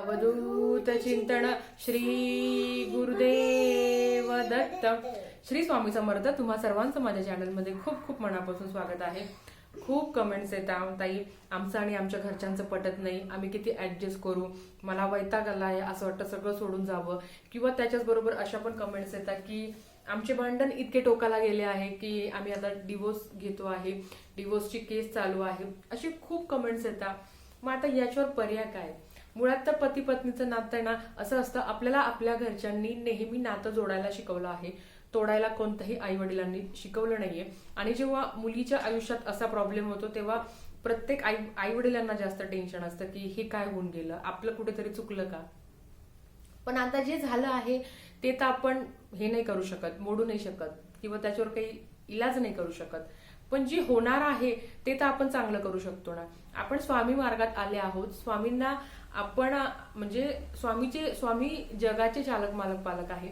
अवधूत चिंतन श्री गुरुदेव दत्त. श्री स्वामी समर्थ तुम्हा सर्वांचं माझ्या चॅनलमध्ये खूप खूप मनापासून स्वागत आहे. खूप कमेंट्स येतात ताई आमचं आणि आमच्या घरच्यांचं पटत नाही. आम्ही किती ऍडजस्ट करू? मला वैताग आला आहे असं वाटतं सगळं सोडून जावं. किंवा त्याच्याच बरोबर अशा पण कमेंट्स येतात की आमचे भांडण इतके टोकाला गेले आहे की आम्ही आता डिवोर्स घेतो आहे. डिवोर्सची केस चालू आहे. असे खूप कमेंट्स येतात मग आता याच्यावर पर्याय काय? मुळात तर पती पत्नीचं नातं आहे ना असं असतं आपल्याला आपल्या घरच्यांनी नेहमी नातं जोडायला शिकवलं आहे. तोडायला कोणत्याही आई वडिलांनी शिकवलं नाहीये. आणि जेव्हा मुलीच्या आयुष्यात असा प्रॉब्लेम होतो तेव्हा प्रत्येक आई आई वडिलांना जास्त टेन्शन असतं की हे काय होऊन गेलं? आपलं कुठेतरी चुकलं का? पण आता जे झालं आहे ते तर आपण हे नाही करू शकत मोडू नाही शकत. किंवा त्याच्यावर काही इलाज नाही करू शकत. पण जे होणार आहे ते तर आपण चांगलं करू शकतो ना. आपण स्वामी मार्गात आले आहोत. स्वामींना आपण म्हणजे स्वामीचे स्वामी जगाचे चालक मालक पालक आहे.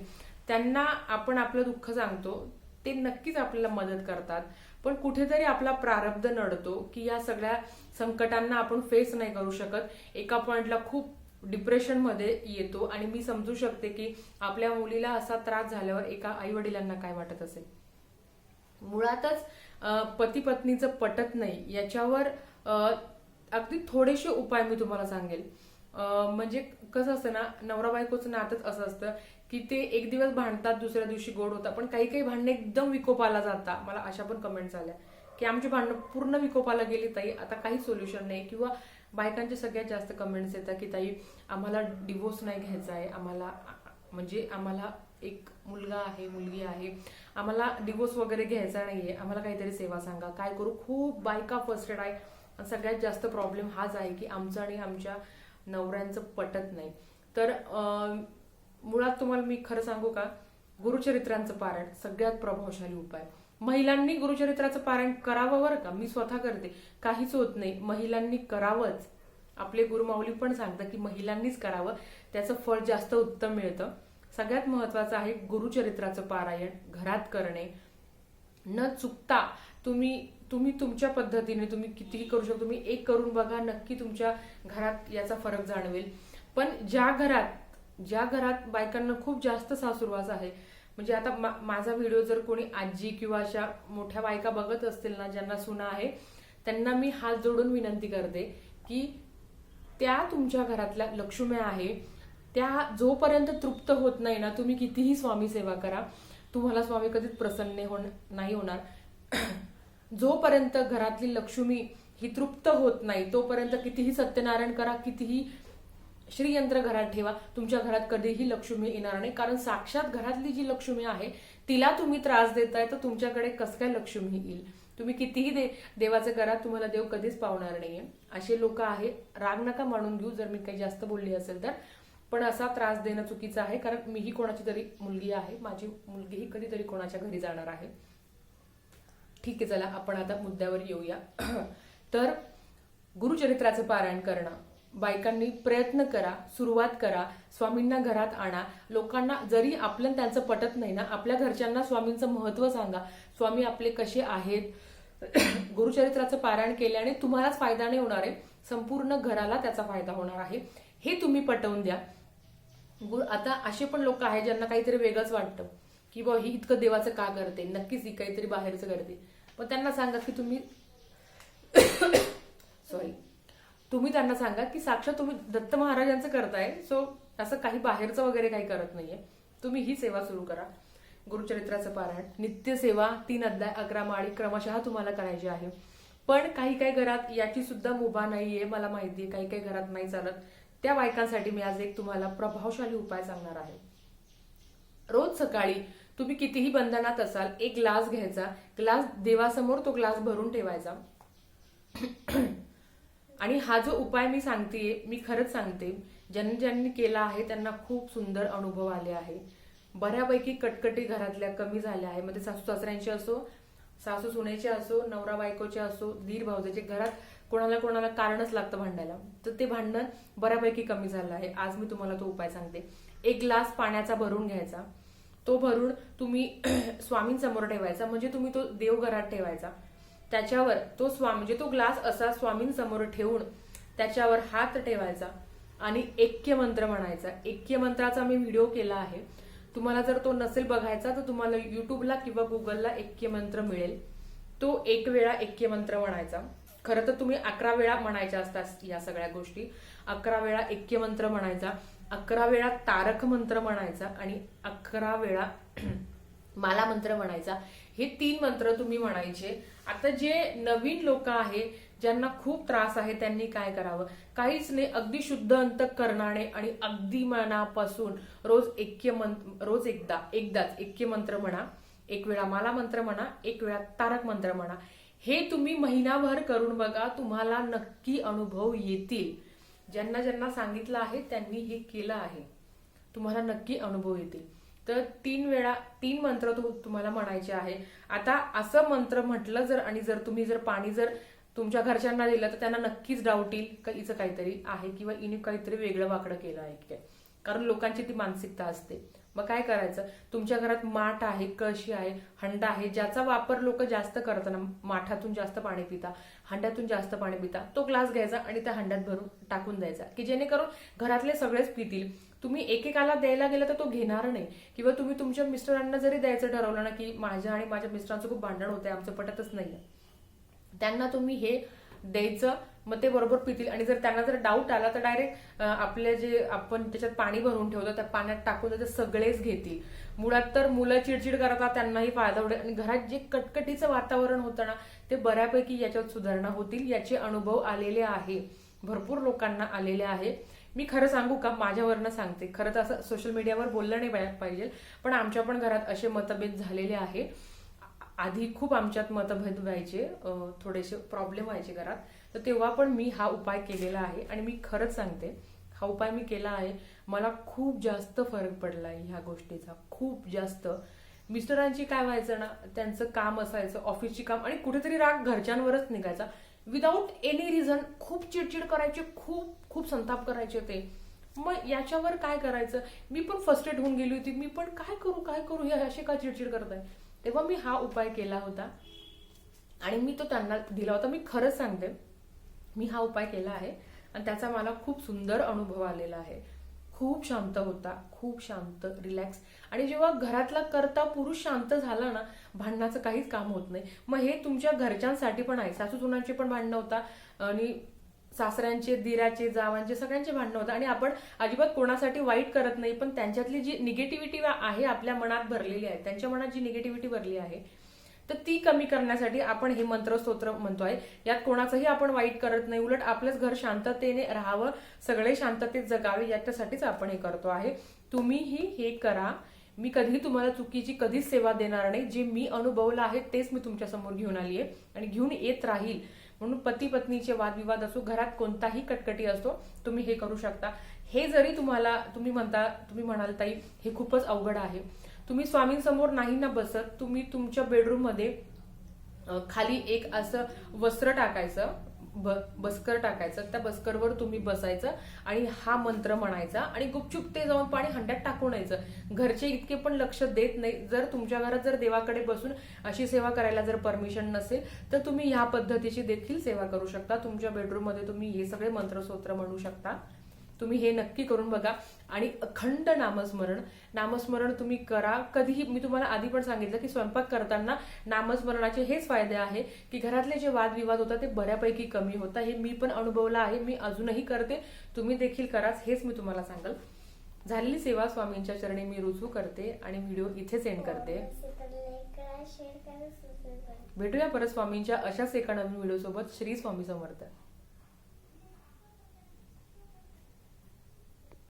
त्यांना आपण आपलं दुःख सांगतो. ते नक्कीच आपल्याला मदत करतात. पण कुठेतरी आपला प्रारब्ध नडतो की या सगळ्या संकटांना आपण फेस नाही करू शकत. एका पॉइंटला खूप डिप्रेशनमध्ये येतो. आणि मी समजू शकते की आपल्या मुलीला असा त्रास झाल्यावर एका आई वडिलांना काय वाटत असेल? मुळातच पती पत्नीचं पटत नाही. याच्यावर अगदी थोडेसे उपाय मी तुम्हाला सांगेल. म्हणजे कसं असतं ना नवरा बायकोचं नातच असं असतं की ते एक दिवस भांडतात दुसऱ्या दिवशी गोड होतात. पण काही काही भांडणं एकदम विकोपाला जातात. मला अशा पण कमेंट्स आल्या. की आमची भांडणं पूर्ण विकोपाला गेली ताई. आता काही सोल्युशन नाही. किंवा बायकांचे सगळ्यात जास्त कमेंट्स येतात की ताई आम्हाला डिवोर्स नाही घ्यायचा आहे. आम्हाला म्हणजे आम्हाला एक मुलगा आहे मुलगी आहे. आम्हाला डिवोर्स वगैरे घ्यायचा नाहीये. आम्हाला काहीतरी सेवा सांगा. काय करू? खूप बायका फर्स्टेड आहे. आणि सगळ्यात जास्त प्रॉब्लेम हाच आहे की आमचं आणि आमच्या नवऱ्यांचं पटत नाही. तर मुळात तुम्हाला मी खरं सांगू का? गुरुचरित्रांचं पारायण सगळ्यात प्रभावशाली उपाय. महिलांनी गुरुचरित्राचं पारायण करावं बरं का? मी स्वतः करते. काहीच होत नाही. महिलांनी करावंच. आपले गुरुमाऊली पण सांगतात की महिलांनीच करावं. त्याचं फळ जास्त उत्तम मिळतं. सगळ्यात महत्वाचं आहे गुरुचरित्राचं पारायण घरात करणे. न चुकता तुम्ही तुम्ही तुमच्या पद्धतीने तुम्ही कितीही करू शकता तुम्ही एक करून बघा नक्की तुमच्या घरात याचा फरक जाणवेल. पण ज्या घरात ज्या घरात बायकांना खूप जास्त सासूरवास आहे म्हणजे आता मा- माझा व्हिडिओ जर कोणी आजी किंवा अशा मोठ्या बायका बघत असतील ना ज्यांना सुना आहे त्यांना मी हात जोडून विनंती करते की त्या तुमच्या घरातल्या लक्ष्म्या आहे त्या जोपर्यंत तृप्त होत नाही ना तुम्ही कितीही स्वामी सेवा करा तुम्हाला स्वामी कधीच प्रसन्न होण नाही होणार. जोपर्यंत घरातली लक्ष्मी ही तृप्त होत नाही तोपर्यंत कितीही सत्यनारायण करा कितीही श्रीयंत्र घरात ठेवा तुमच्या घरात कधीही लक्ष्मी येणार नाही. कारण साक्षात घरातली जी लक्ष्मी आहे तिला तुम्ही त्रास देताय तर तुमच्याकडे कस काय लक्ष्मी येईल? तुम्ही कितीही दे देवाचं करा तुम्हाला देव कधीच पावणार नाहीये. असे लोक आहे राग नका मानून घेऊ जर मी काही जास्त बोलली असेल तर. पण असा त्रास देणं चुकीचं आहे कारण मीही कोणाची तरी मुलगी आहे माझी मुलगीही कधीतरी कोणाच्या घरी जाणार आहे. ठीक आहे चला आपण आता मुद्द्यावर येऊया. तर गुरुचरित्राचं पारायण करणं. बायकांनी प्रयत्न करा सुरुवात करा स्वामींना घरात आणा. लोकांना जरी आपलं त्यांचं पटत नाही ना आपल्या घरच्यांना स्वामींचं महत्त्व सांगा. स्वामी आपले कसे आहेत? गुरुचरित्राचं पारायण केल्याने तुम्हालाच फायदा नाही होणार आहे. संपूर्ण घराला त्याचा फायदा होणार आहे. हे तुम्ही पटवून द्या. गुरु आता असे पण लोक आहेत ज्यांना काहीतरी वेगळंच वाटतं. की बा ही इतकं देवाचं का करते? नक्कीच ही काहीतरी बाहेरचं करते. पण त्यांना सांगा की तुम्ही सॉरी तुम्ही त्यांना सांगा की साक्षात तुम्ही दत्त महाराजांचं करताय सो असं काही बाहेरचं वगैरे काही करत नाहीये. तुम्ही ही सेवा सुरू करा. गुरुचरित्राचं पारायण. नित्य सेवा तीन अध्याय अकरा माळी क्रमशः तुम्हाला करायची आहे. पण काही काही घरात याची सुद्धा मुभा नाहीये मला माहितीये. काही काही घरात नाही चालत. त्या बायकांसाठी मी आज एक तुम्हाला प्रभावशाली उपाय सांगणार आहे. रोज सकाळी तुम्ही कितीही बंधनात असाल एक ग्लास घ्यायचा. ग्लास देवासमोर तो ग्लास भरून ठेवायचा. आणि हा जो उपाय मी सांगतेय मी खरंच सांगते ज्यांनी ज्यांनी केला आहे त्यांना खूप सुंदर अनुभव आले आहे. बऱ्यापैकी कटकटी घरातल्या कमी झाल्या आहे. म्हणजे सासू सासऱ्यांशी असो सासू सुनेचे असो नवरा बायकोचे असो दीर भाऊजाचे घरात कोणाला कोणाला कारणच लागतं भांडायला. तर ते भांडण बऱ्यापैकी कमी झालं आहे. आज मी तुम्हाला तो उपाय सांगते. एक ग्लास पाण्याचा भरून घ्यायचा. तो भरून तुम्ही स्वामींसमोर ठेवायचा. म्हणजे तुम्ही तो देवघरात ठेवायचा. त्याच्यावर तो स्वा म्हणजे तो ग्लास असा स्वामींसमोर ठेवून त्याच्यावर हात ठेवायचा आणि ऐक्य मंत्र म्हणायचा. ऐक्य मंत्राचा मी व्हिडिओ केला आहे. तुम्हाला जर तो नसेल बघायचा तर तुम्हाला युट्यूबला किंवा गुगलला ऐक्य मंत्र मिळेल. तो एक वेळा ऐक्य मंत्र म्हणायचा. खरं तर तुम्ही अकरा वेळा म्हणायच्या असतात या सगळ्या गोष्टी. अकरा वेळा ऐक्य मंत्र म्हणायचा. अकरा वेळा तारक मंत्र म्हणायचा आणि अकरा वेळा माला मंत्र म्हणायचा. हे तीन मंत्र तुम्ही म्हणायचे. आता जे नवीन लोक आहे ज्यांना खूप त्रास आहे त्यांनी काय करावं? काहीच नाही अगदी शुद्ध अंतकरणाने आणि अगदी मनापासून रोज ऐक्य मंत्र रोज एकदा एकदाच ऐक्य मंत्र म्हणा एक वेळा माला मंत्र म्हणा एक वेळा तारक मंत्र म्हणा हे तुम्ही महिनाभर करून बघा तुम्हाला नक्की अनुभव येतील. ज्यांना ज्यांना सांगितलं आहे त्यांनी हे केलं आहे. तुम्हाला नक्की अनुभव येतील. तर तीन वेळा तीन मंत्र तुम्हाला म्हणायचे आहे. आता असं मंत्र म्हटलं जर आणि जर तुम्ही जर पाणी जर तुमच्या घरच्यांना दिलं तर त्यांना नक्कीच डाऊट येईल का हिचं काहीतरी आहे किंवा इने काहीतरी वेगळं वाकडं केलं आहे काय. कारण लोकांची ती मानसिकता असते. मग काय करायचं? तुमच्या घरात माठ आहे कळशी आहे हंडा आहे ज्याचा वापर लोक जास्त करतात ना माठातून जास्त पाणी पिता हंड्यातून जास्त पाणी पिता तो ग्लास घ्यायचा आणि त्या हंड्यात भरून टाकून द्यायचा. की जेणेकरून घरातले सगळेच पितील. तुम्ही एकेकाला द्यायला गेलं तर तो घेणार नाही. किंवा तुम्ही तुमच्या मिस्टरांना जरी द्यायचं ठरवलं ना की माझ्या आणि माझ्या मिस्टरांचं खूप भांडण होतंय आमचं पटतच नाहीये. त्यांना तुम्ही हे द्यायचं मग ते बरोबर पितील. आणि जर त्यांना जर डाऊट आला तर डायरेक्ट आपले जे आपण त्याच्यात पाणी भरून ठेवतो त्या पाण्यात टाकून ते सगळेच घेतील. मुळात तर मुलं चिडचिड करतात त्यांनाही फायदा होईल. आणि घरात जे कटकटीचं वातावरण होतं ना ते बऱ्यापैकी याच्यात सुधारणा होतील. याचे अनुभव आलेले आहे. भरपूर लोकांना आलेले आहे. मी खरं सांगू का? माझ्यावरनं सांगते. खरं तर असं सोशल मीडियावर बोललं नाही पाहिजे. पण आमच्या पण घरात असे मतभेद झालेले आहे. आधी खूप आमच्यात मतभेद व्हायचे थोडेसे प्रॉब्लेम व्हायचे घरात. तर तेव्हा पण मी हा उपाय केलेला आहे आणि मी खरंच सांगते हा उपाय मी केला आहे. मला खूप जास्त फरक पडला आहे ह्या गोष्टीचा. खूप जास्त. मिस्टरांची काय व्हायचं ना त्यांचं काम असायचं ऑफिसची काम आणि कुठेतरी राग घरच्यांवरच निघायचा. विदाऊट एनी रिझन खूप चिडचिड करायचे खूप खूप संताप करायचे ते. मग याच्यावर काय करायचं? मी पण फर्स्ट एड होऊन गेली होती. मी पण काय करू काय करू? हे असे का चिडचिड करताय? तेव्हा मी हा उपाय केला होता. आणि मी तो त्यांना दिला होता. मी खरंच सांगते मी हा उपाय केला आहे आणि त्याचा मला खूप सुंदर अनुभव आलेला आहे. खूप शांत होता खूप शांत रिलॅक्स आणि जेव्हा घरातला करता पुरुष शांत झाला ना भांडणाचं काहीच काम होत नाही. मग हे तुमच्या घरच्यांसाठी पण आहे. सासू सुनांची पण भांडणं होता. आणि सासऱ्यांचे दिराचे जावांचे सगळ्यांचे भांडणं होतं. आणि आपण अजिबात कोणासाठी वाईट करत नाही पण त्यांच्यातली जी निगेटिव्हिटी आहे आपल्या मनात भरलेली आहे. त्यांच्या मनात जी निगेटिव्हिटी भरली आहे तर ती कमी करण्यासाठी आपण हे मंत्र स्तोत्र म्हणतोय यात कोणाचंही आपण वाईट करत नाही. उलट आपलंच घर शांततेने राहावं सगळे शांततेत जगावे याच्यासाठीच आपण हे करतो आहे. तुम्हीही हे करा. मी कधीही तुम्हाला चुकीची कधीच सेवा देणार नाही. जे मी अनुभवलं आहे तेच मी तुमच्यासमोर घेऊन आली आहे आणि घेऊन येत राहील. म्हणून पती पत्नीचे वादविवाद असो घरात कोणताही कटकटी असो तुम्ही हे करू शकता. हे जरी तुम्हाला तुम्ही म्हणता तुम्ही म्हणाल ताई हे खूपच अवघड आहे. तुम्ही स्वामींसमोर नाही ना बसत तुम्ही तुमच्या बेडरूममध्ये खाली एक असं वस्त्र टाकायचं ब बसकर टाकायचं त्या बस्करवर तुम्ही बसायचं आणि हा मंत्र म्हणायचा आणि गुपचूप ते जाऊन पाणी हंड्यात टाकून यायचं. घरचे इतके पण लक्ष देत नाही. जर तुमच्या घरात जर देवाकडे बसून अशी सेवा करायला जर परमिशन नसेल तर तुम्ही ह्या पद्धतीची देखील सेवा करू शकता. तुमच्या बेडरूममध्ये तुम्ही हे सगळे मंत्रस्रोत्र म्हणू शकता. तुम्ही हे नक्की करून बघा. आणि अखंड नामस्मरण नामस्मरण तुम्ही करा. कधीही मी तुम्हाला आधी पण सांगितलं की स्वयंपाक करताना नामस्मरणाचे हेच फायदे आहे की घरातले जे वादविवाद होतात ते बऱ्यापैकी कमी होतात. हे मी पण अनुभवलं आहे. मी अजूनही करते. तुम्ही देखील कराच. हेच मी तुम्हाला सांगल. झालेली सेवा स्वामींच्या चरणी मी रुजू करते आणि व्हिडिओ इथे सेंड करते. भेटूया परत स्वामींच्या अशाच एका नवीन व्हिडिओ सोबत श्री स्वामी समर्थ.